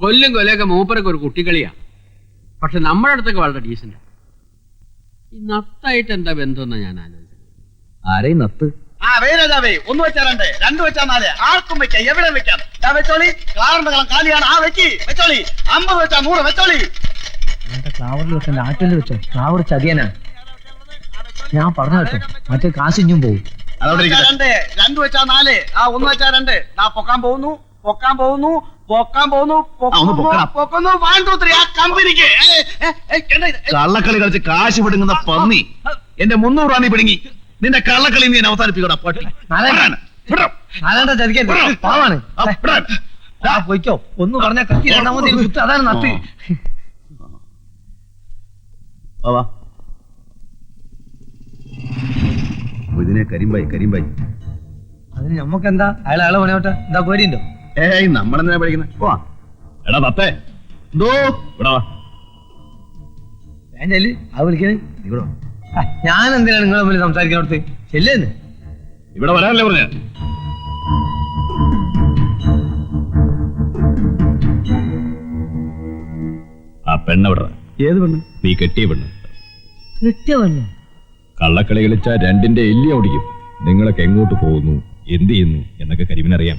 കൊല്ലും കൊലയൊക്കെ മൂപ്പരൊക്കെ ഒരു കുട്ടികളിയാ പക്ഷെ നമ്മുടെ അടുത്തൊക്കെ വളരെ ഡീസന്റ് ഈ നത്തായിട്ട് എന്താ ബന്ധമെന്നാ ഞാൻ ആലോചിച്ചത് ആരെയും നത്ത്? ആ വേരതാവേ ഒന്ന് വെച്ചാ രണ്ട്. രണ്ട് വെച്ചാ നാല്. ആർക്കും വെക്കാം എവിടെ വെക്കാം. ദാ വെച്ചോളി. കളം കാലിയാണ്. ആ വെക്കി. വെച്ചോളി. അമ്പത് വെച്ചാ നൂറ്. വെച്ചോളി. ഫ്ലവറിൽ വെക്കണ്ട ആറ്റിൽ വെച്ചോ. ഫ്ലവർ ചതിയനാ. ഞാൻ പറഞ്ഞു കേട്ടോ. മറ്റേ കാശ് ഇഞ്ഞും പോകും രണ്ട് രണ്ട് വെച്ചാ നാല് ആ ഒന്ന് വെച്ചാ രണ്ട്. ദാ പൊക്കാൻ പോകുന്നു പൊക്കാൻ പോകുന്നു. പൊക്കാൻ പോകുന്നു പൊക്കുന്നു. വൺ ടു ത്രീ ആ കമ്പനിക്ക്? കള്ളക്കളി കളിച്ച് കാശ് പിടുങ്ങുന്ന പന്നി. എന്റെ മുന്നൂറ് റാണി പിടുങ്ങി. നിന്റെ കള്ളക്കളി നീ എന്നെ അവസാനിപ്പിക്കടാ പട്ടി. നാരായണ. വിടാം. നാരായണ ചതിക്കരുത് പാവാണ്. ആ, വിടാൻ. ഒന്ന് പറഞ്ഞ കത്തി രണ്ടാമത് കുത്ത് അതാണ് നത്ത്. ഇതിനെ കരിമ്പായി കരിമ്പായി. അതിന് നമ്മക്ക് എന്താ അയാൾ അയാളെ പണിയോട്ടെ എന്താ പേടിയുണ്ടോ? ഏയ് നമ്മളെന്തിനാ പഠിക്കുന്നത് പോവാ എടാ തത്തേ. ദോ ഇവിടെ വാ. വേണ്ടൽ ആ വിളിക്കണേ. ഇവിടെ ഞാൻ എന്തിനാണ് നിങ്ങളെ മുമ്പിൽ അടുത്ത് ചെല്ലേന്ന്. ഇവിടെ വരാനല്ലേ പറഞ്ഞ? ആ പെണ്ണെവിടെ ഏത് പെണ്ണ്? നീ കെട്ടിയ പെണ്ണ്. കിട്ടിയവല്ലോ കള്ളക്കളി കളിച്ച രണ്ടിന്റെ എല്ലി ഓടിക്കും. നിങ്ങളൊക്കെ എങ്ങോട്ട് പോകുന്നു? എന്ത് ചെയ്യുന്നു? എന്നൊക്കെ കരിമിനറിയാം?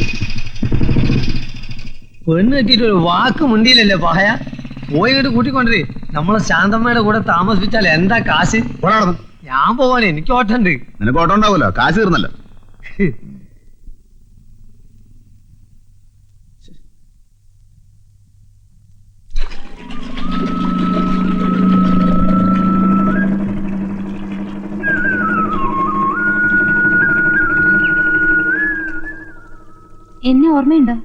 പെണ്ണ് കെട്ടിയിട്ട് ഒരു വാക്ക് മുണ്ടിയില്ലല്ലേ പായ. പോയിട്ട് കൂട്ടിക്കൊണ്ടേ നമ്മളെ ശാന്തമ്മയുടെ കൂടെ താമസിപ്പിച്ചാൽ എന്താ കാശ്? ഞാൻ പോവാണ് എനിക്ക് ഓട്ടണ്ട്. നിനക്ക് ഓട്ടം ഉണ്ടാവുമല്ലോ. കാശ് തീർന്നല്ലോ. എന്നെ ഓർമ്മയുണ്ടോ?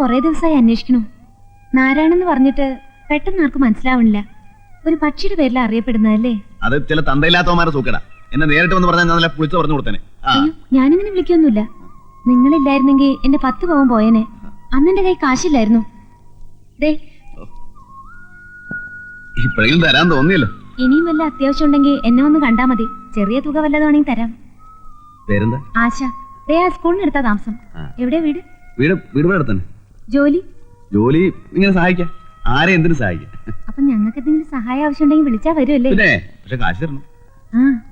കുറെ ദിവസമായി അന്വേഷിക്കണു. നാരായണെന്ന് പറഞ്ഞിട്ട് പെട്ടെന്ന് ആർക്കും മനസ്സിലാവണില്ല ഒരു പക്ഷിയുടെ പേരിൽ അറിയപ്പെടുന്നതല്ലേ? അത് ചില തന്തയില്ലാത്തവന്മാരെ സൂക്കടാ. എന്നെ നേരിട്ട് വന്ന് പറഞ്ഞാൽ ഞാൻ പുളിച്ച് പറഞ്ഞു കൊടുത്തേനെ. അയ്യോ ഞാനിങ്ങനെ വിളിക്കൊന്നുമില്ല. നിങ്ങളില്ലായിരുന്നെങ്കിൽ എന്റെ പത്ത് പവൻ പോയേനെ. അന്നെന്റെ കൈ കാശില്ലായിരുന്നു. ദേ ഇപ്പോഴെങ്കിലും തരാൻ തോന്നിയല്ലോ. ഇനിയും വല്ല അത്യാവശ്യം ഉണ്ടെങ്കിൽ എന്നെ ഒന്ന് കണ്ടാ മതി. ചെറിയ തുക വല്ലതാണെങ്കിൽ തരാം. പേരെന്താ? ആശ. ദേ ആ സ്കൂളിന് എടുത്താ താമസം. എവിടെയാ വീട്? വീട് വീട് ഇവിടെ ജോലി? ജോലി ഇങ്ങനെ സഹായിക്കാം. ആരെ എന്തിനു സഹായിക്കാം? അപ്പൊ ഞങ്ങൾക്ക് എന്തെങ്കിലും സഹായം ആവശ്യമുണ്ടെങ്കിൽ വിളിച്ചാ വരുമല്ലേ പിന്നെ പക്ഷെ കാശ് തരണം.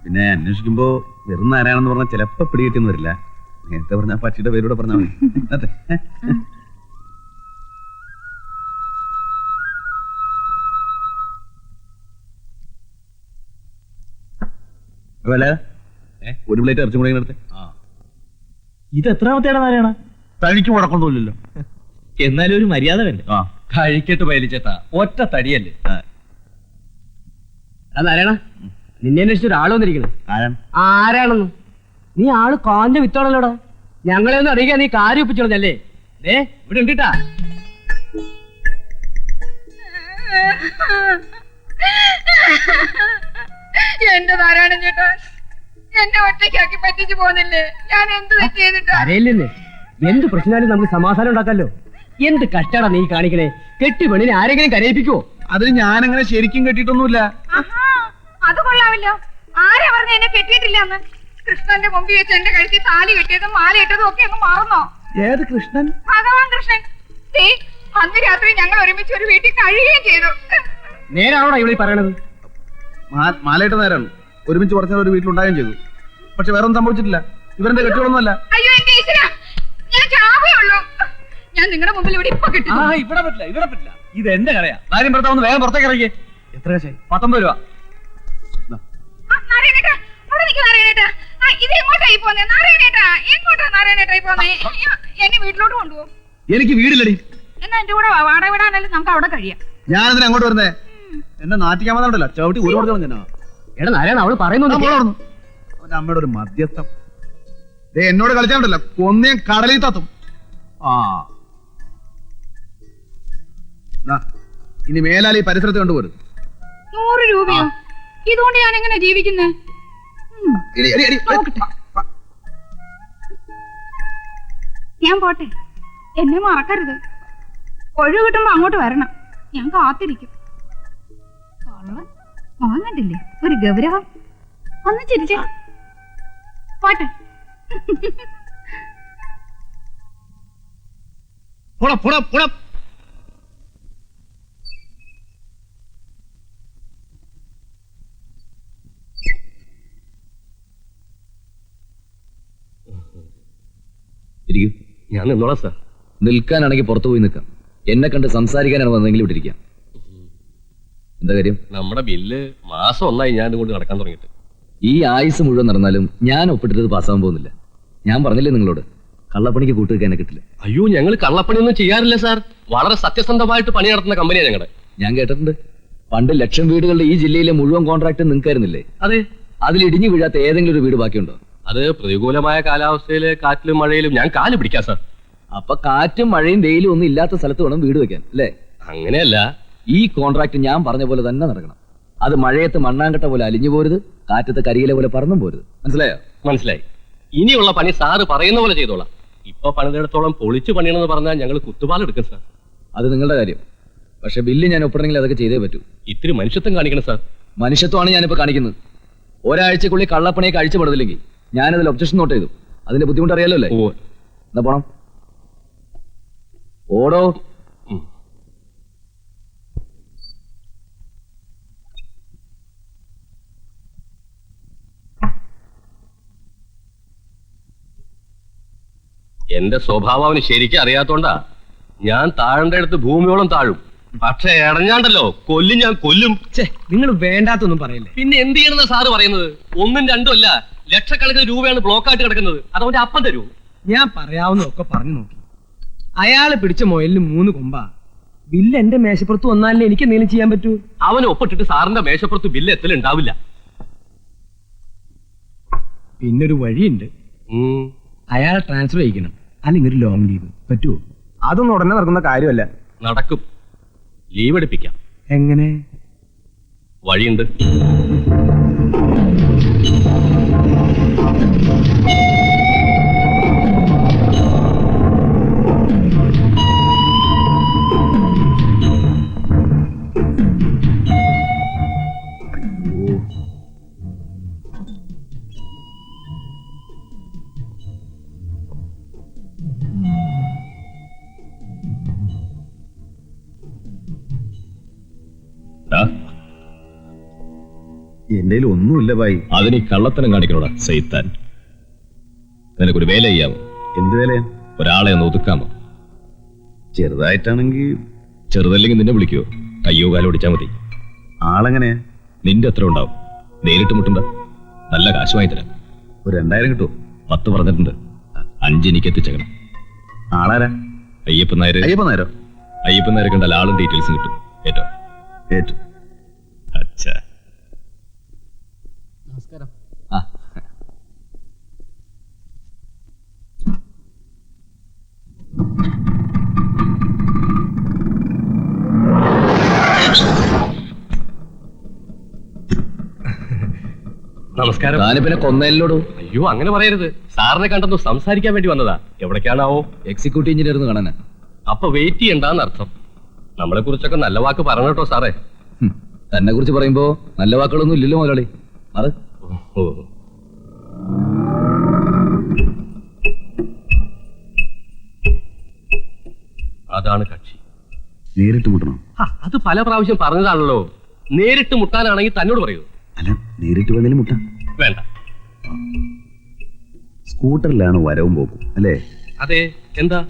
പിന്നെ അന്വേഷിക്കുമ്പോ വെറും ആരാണെന്ന് പറഞ്ഞാൽ ചിലപ്പോ പിടികിട്ടിന്ന് വരില്ല. നേരത്തെ പറഞ്ഞ പച്ചിയുടെ പേരൂടെ പറഞ്ഞാൽ മതി. അതെ. ഒരു പ്ലേറ്റ് ഇറച്ചും കൂടെ ഇങ്ങനെ എടുത്തേ. ഇത് എത്രാമത്തേടെ നാരായണ? തനിക്ക് മുടക്കൊന്നുമില്ലല്ലോ എന്നാലും ഒരു മര്യാദ വേണ്ടേ? ആ. കഴിക്കട്ട് പയലിച്ചേട്ടാ ഒറ്റ തടിയല്ലേ. ആ. നിന്നെ അന്വേഷിച്ച ഒരാൾ വന്നിരിക്കണം ആരാണ്? ആരാണെന്ന്? നീ ആൾ കാഞ്ഞ വിത്തോളല്ലോടാ? ഞങ്ങളെ ഒന്ന് അറിയിക്കാൻ നീ കാര്യം ഒപ്പിച്ചോളഞ്ഞല്ലേ? ഏ ഇവിടെ ഉണ്ടിട്ടാ. എന്റെ നാരായണൻ ചേട്ടാ എന്നെ ഒറ്റയ്ക്കാക്കി പറ്റിച്ചു പോന്നില്ലേ? ഞാൻ എന്ത് തെറ്റ് ചെയ്തിട്ടാ? എന്ത് പ്രശ്നമായാലും നമുക്ക് സമാധാനം ഉണ്ടാക്കാലോ. എന്ത് കഷ്ടടാ നീ കാണിക്കണേ? കെട്ടി പെണ്ണിനെ ആരെങ്കിലും കരയിപ്പിക്കുവോ? അതിന് അങ്ങനെ ശരിക്കും കെട്ടിട്ടൊന്നുമില്ല ആഹാ, അത് കൊള്ളാമല്ലോ. ആരാ പറഞ്ഞ എന്നെ കെട്ടിയിട്ടില്ലെന്ന്? കൃഷ്ണന്റെ മുമ്പിൽ വെച്ച് എന്റെ കഴുത്തിൽ താലി കെട്ടിയതും മാല ഇട്ടതും ഒക്കെ അങ്ങ് മാറുന്നോ? ഏത് കൃഷ്ണൻ? ഭഗവാൻ കൃഷ്ണൻ. ദേ, അന്ന് രാത്രി ഞങ്ങൾ ഒരുമിച്ച് ഒരു വീട്ടിൽ കഴിയുകയും ചെയ്തു. നേരാണോടാ ഇവിടെ പറയണത്? മാലയിട്ട നേരാണ്. ഒരുമിച്ച് കുറച്ചു ഒരു ഒരു വീട്ടിലുണ്ടാകുകയും ചെയ്തു. പക്ഷെ വേറെ ഒന്നും സംഭവിച്ചിട്ടില്ല. ഇവരെന്താ കെട്ടികളൊന്നുമല്ല അയ്യോ എന്റെ ഈശ്വര ഞാൻ ചാവേ ഉള്ളൂ ഞാൻ നിങ്ങളുടെ മുമ്പിൽ ഇവിടെ ഇപ്പൊ കിട്ടും ഇവിടെ പറ്റില്ല ഇവിടെ പറ്റില്ല. ഇത് എന്റെ കടയാ. കാര്യം ഭർത്താവ് വേഗം പുറത്തേക്ക് ഇറങ്ങി. എത്ര കാശായി? പത്തൊമ്പത് രൂപ. നാരായണേട്ടാ അവിടെ നിൽക്ക് നാരായണേട്ടാ. ആ, ഇത് എങ്ങോട്ടായി പോന്നെ? നാരായണേട്ടാ എങ്ങോട്ടാ നാരായണേട്ടായി പോന്നെ? എന്നെ വീട്ടിലോട്ട് കൊണ്ടുപോകും എനിക്ക് വീടില്ലടി. എന്നാ എന്റെ കൂടെ വാ, വാടക വിടാനല്ലേ നമുക്ക് അവിടെ കഴിയാം. ഞാനെന്തിനാ അങ്ങോട്ട് വരുന്നേ? എന്നെ നാട്ടിക്കാൻ വന്നോണ്ടല്ലോ ചവിട്ടി ഒരു കൊടുത്തോളം ഞാൻ എടാ നാരായണ അവൾ പറയുന്നു അവന്റെ അമ്മയുടെ ഒരു മധ്യസ്ഥം. ദേ എന്നോട് കളിച്ചാണ്ടല്ലോ കൊന്നേ കടലിൽ തത്തും. ആ. ഇനി മേലാൽ ഈ പരിസരത്ത് കണ്ടുപോരും നൂറ് രൂപയോ? ഇതുകൊണ്ട് ഞാൻ എങ്ങനെ ജീവിക്കുന്നേ? എടി, എടി, എടി, നോക്കട്ടെ. ഞാൻ പോട്ടെ. എന്നെ മറക്കരുത്. ഒഴിവ് കിട്ടുമ്പോ അങ്ങോട്ട് വരണം. ഞാൻ കാത്തിരിക്കും. വാങ്ങണ്ടില്ലേ ഒരു ഗൗരവം. ഒന്ന് ചിരിച്ചേ. പോട്ടെ. പോടാ, പോടാ, പോടാ. ഇരിക്കൂ. ഞാൻ നിന്നോളാം സാർ. നിൽക്കാനാണെങ്കിൽ പുറത്തു പോയി നിൽക്കാം. എന്നെ കണ്ട് സംസാരിക്കാനാണ് വന്നെങ്കിൽ ഇവിടെ ഇരിക്കാം. എന്താ കാര്യം? നമ്മുടെ ബില്ല് മാസം ഒന്നായി ഞാൻ കൊണ്ട് നടക്കാൻ തുടങ്ങിയിട്ട്. ഈ ആയുസ് മുഴുവൻ നടന്നാലും ഞാൻ ഒപ്പിട്ടത് പാസ്സാവാൻ പോകുന്നില്ല. ഞാൻ പറഞ്ഞില്ലേ നിങ്ങളോട്? കള്ളപ്പണിക്ക് കൂട്ടുവെക്കാൻ എന്നെ കിട്ടില്ല. അയ്യോ ഞങ്ങൾ കള്ളപ്പണിയൊന്നും ചെയ്യാറില്ല സാർ. വളരെ സത്യസന്ധമായിട്ട് പണി നടത്തുന്ന കമ്പനിയാണ് ഞങ്ങളുടെ ഞാൻ കേട്ടിട്ടുണ്ട്. പണ്ട് ലക്ഷം വീടുകളുടെ ഈ ജില്ലയിലെ മുഴുവൻ കോൺട്രാക്ട് നിങ്ങൾക്കായിരുന്നില്ലേ? അതെ. അതിൽ ഇടിഞ്ഞു വീഴാത്ത ഏതെങ്കിലും ഒരു വീട് ബാക്കിയുണ്ടോ? അത് പ്രതികൂലമായ കാലാവസ്ഥയിൽ കാറ്റിലും മഴയിലും ഞാൻ കാൽ പിടിക്കാം സാർ അപ്പൊ കാറ്റും മഴയും വെയിലും ഒന്നും ഇല്ലാത്ത സ്ഥലത്ത് വേണം വീട് വെക്കാൻ അല്ലേ? അങ്ങനെയല്ല. ഈ കോൺട്രാക്ട് ഞാൻ പറഞ്ഞ പോലെ തന്നെ നടക്കണം. അത് മഴയത്ത് മണ്ണാങ്കട്ട പോലെ അലിഞ്ഞു പോരുത് കാറ്റത്ത് കരിയിലെ പോലെ പറന്നും പോരുത്. മനസ്സിലായോ? മനസ്സിലായി. ഇനിയുള്ള പണി സാറ് പറയുന്ന പോലെ ചെയ്തോളാം. ഇപ്പൊ പണിതെടുത്തോളം പൊളിച്ചു പണിയണമെന്ന് പറഞ്ഞാൽ ഞങ്ങൾ കുത്തുപാലെടുക്കും സാർ അത് നിങ്ങളുടെ കാര്യം. പക്ഷെ ബില്ല് ഞാൻ ഒപ്പിടണമെങ്കിൽ അതൊക്കെ ചെയ്തേ പറ്റൂ. ഇത്തിരി മനുഷ്യത്വം കാണിക്കണം സാർ മനുഷ്യത്വമാണ് ഞാനിപ്പോ കാണിക്കുന്നത്. ഒരാഴ്ചക്കുള്ളിൽ കള്ളപ്പണിയൊക്കെ അഴിച്ചുപെടുന്നില്ലെങ്കിൽ ഞാനതിൽ ഒബ്ജക്ഷൻ നോട്ട് ചെയ്തു. അതിന്റെ ബുദ്ധിമുട്ട് അറിയാലോ അല്ലേ എന്നാ പോണം? ഓടോ. എന്റെ സ്വഭാവം അവന് ശരിക്കും അറിയാത്തോണ്ടാ ഞാൻ താഴേണ്ട അടുത്ത് ഭൂമിയോളം താഴും. പക്ഷെ ഇടഞ്ഞാണ്ടല്ലോ കൊല്ലും ഞാൻ കൊല്ലും. നിങ്ങൾ വേണ്ടാത്തൊന്നും പറയല്ലേ. പിന്നെ എന്ത് ചെയ്യണമെന്ന് സാറ് പറയുന്നത്? ഒന്നും രണ്ടും അല്ല ലക്ഷക്കണക്കിന് രൂപയാണ് ബ്ലോക്കായിട്ട് കിടക്കുന്നത്. അത് അവന്റെ അപ്പം തരൂ. ഞാൻ പറയാവുന്നതൊക്കെ പറഞ്ഞു നോക്കി. അയാൾ പിടിച്ച മൊയലിന് മൂന്ന് കൊമ്പാ. ബില്ല് എന്റെ മേശപ്പുറത്ത് വന്നാലേ എനിക്ക് എന്തെങ്കിലും ചെയ്യാൻ പറ്റൂ? അവനെ ഒപ്പിട്ടിട്ട് സാറിന്റെ മേശപ്പുറത്ത് ബില്ല് എത്തലുണ്ടാവില്ല പിന്നൊരു വഴിയുണ്ട്. അയാളെ ട്രാൻസ്ഫർ ചെയ്യിക്കണം. അല്ലെങ്കിൽ ഒരു ലോങ് ലീവ് പറ്റുമോ അതൊന്നും ഉടനെ നടക്കുന്ന കാര്യമല്ല. നടക്കും. ലീവ് എടുപ്പിക്കാം. എങ്ങനെ? വഴിയുണ്ട്. എന്റെ ഒന്നുമില്ല ബായി. അതിന് കള്ളത്തനം കാണിക്കണോടാ സൈത്താൻ. നിനക്കൊരു വേല ചെയ്യാമോ എന്ത് വേല? ഒരാളെ ഒന്ന് ഒതുക്കാമോ? ചെറുതായിട്ടാണെങ്കിൽ ചെറുതല്ലെങ്കിൽ നിന്നെ വിളിക്കുവോ? കയ്യോ കാലോ ഓടിച്ചാൽ മതി. ആളെങ്ങനെ നിന്റെ അത്ര ഉണ്ടാവും. നേരിട്ട് മുട്ടണ്ട നല്ല കാശ് വാങ്ങി തരാം. ഒരു രണ്ടായിരം കിട്ടുമോ പത്ത് പറഞ്ഞിട്ടുണ്ട്. അഞ്ച് എനിക്ക് എത്തിച്ചേക്കണം. ആളാരാ? അയ്യപ്പൻ നായർ അയ്യപ്പ നായരോ? അയ്യപ്പൻ നായരെ കണ്ടാൽ ആളും ഡീറ്റെയിൽസും കിട്ടും. ഏറ്റവും. ഏറ്റു നമസ്കാരം. താനിപ്പിന്നെ കൊന്നേലോടു അയ്യോ അങ്ങനെ പറയരുത്. സാറിനെ കണ്ടെന്ന് സംസാരിക്കാൻ വേണ്ടി വന്നതാ. എവിടേക്കാണാവോ? എക്സിക്യൂട്ടീവ് എഞ്ചിനീയർ എന്ന് കാണാനാ. അപ്പൊ വെയിറ്റ് ചെയ്യണ്ടെന്ന് അർത്ഥം നമ്മളെ കുറിച്ചൊക്കെ നല്ല വാക്ക് പറഞ്ഞു കേട്ടോ സാറേ. തന്നെ കുറിച്ച് പറയുമ്പോ നല്ല വാക്കുകളൊന്നും ഇല്ലല്ലോ മുതലാളി. അത്? ഓ. അതാണ് കക്ഷി. നേരിട്ട് മുട്ടണം? അത് പല പ്രാവശ്യം പറഞ്ഞതാണല്ലോ. നേരിട്ട് മുട്ടാനാണെങ്കിൽ തന്നോട് പറയൂ. അല്ല നേരിട്ട് വേണേലും മുട്ട. വേണ്ട. സ്കൂട്ടറിലാണ് വരവും പോക്കും അല്ലേ? അതെ എന്താ?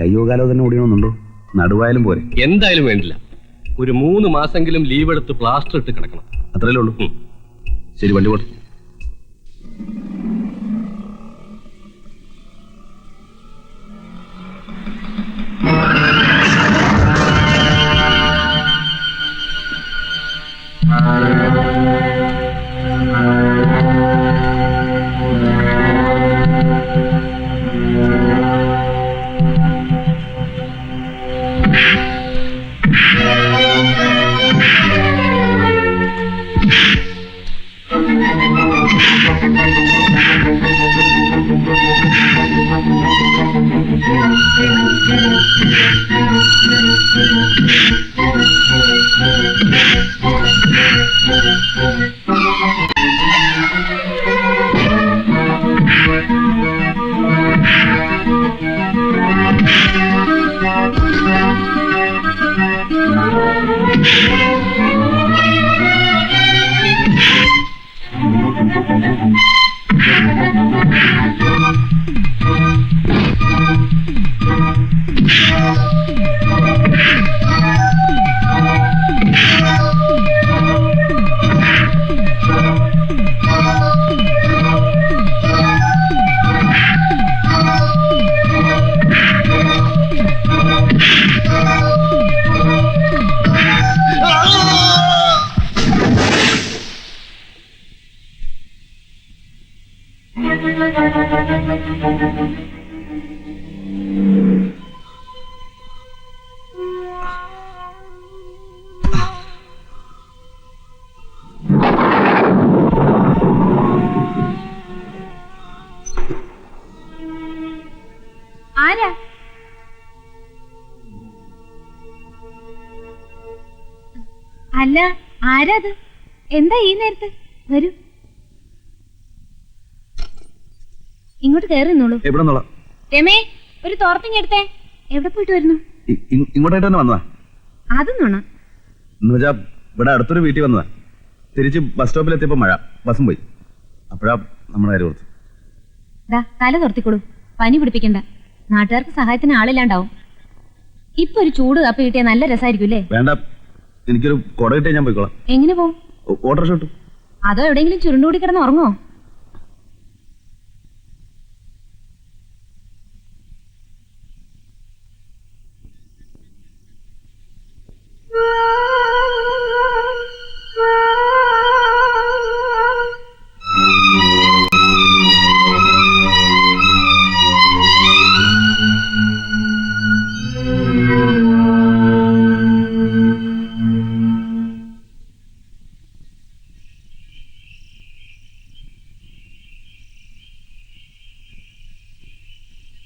കയ്യോ കാലോ തന്നെ ഓടിയണമെന്നുണ്ടോ? നടുവായാലും പോരെ. എന്തായാലും വേണ്ടില്ല. ഒരു മൂന്ന് മാസെങ്കിലും ലീവ് എടുത്ത് പ്ലാസ്റ്റർ ഇട്ട് കിടക്കണം. അത്രയല്ലേ ഉള്ളൂ. ശരി വണ്ടി പോട്ടെ അല്ല ആരാത്? എന്താ ഈ നേരത്ത്? വരൂ. ഇങ്ങോട്ട് കയറി നിന്നോളൂ. എവിടെ രമേ ഒരു തോർത്തിങ് എടുത്തേ. എവിടെ പോയിട്ട് വരുന്നു? ഇങ്ങോട്ടായിട്ട് തന്നെ വന്നതാ. അത് നുണ. എന്ന് വെച്ചാ ഇവിടെ അടുത്തൊരു വീട്ടിൽ വന്നതാ. തിരിച്ച് ബസ് സ്റ്റോപ്പിൽ എത്തിയപ്പോ മഴ. ബസ്സും പോയി. അപ്പോഴാ നമ്മുടെ കാര്യം ഓർത്ത് ദാ തല തുറത്തിക്കൊള്ളു പനി പിടിപ്പിക്കണ്ട. നാട്ടുകാർക്ക് സഹായത്തിന് ആളില്ലാണ്ടാവും. ഇപ്പൊ ഒരു ചൂട് കാപ്പി കിട്ടിയാൽ നല്ല രസമായിരിക്കും അല്ലേ? വേണ്ട. എനിക്കൊരു കുട കിട്ടിയാ ഞാൻ പോയിക്കോളാം. എങ്ങനെ പോകും അതോ എവിടെയെങ്കിലും ചുരുണ്ടുകൂടി കിടന്ന് ഉറങ്ങോ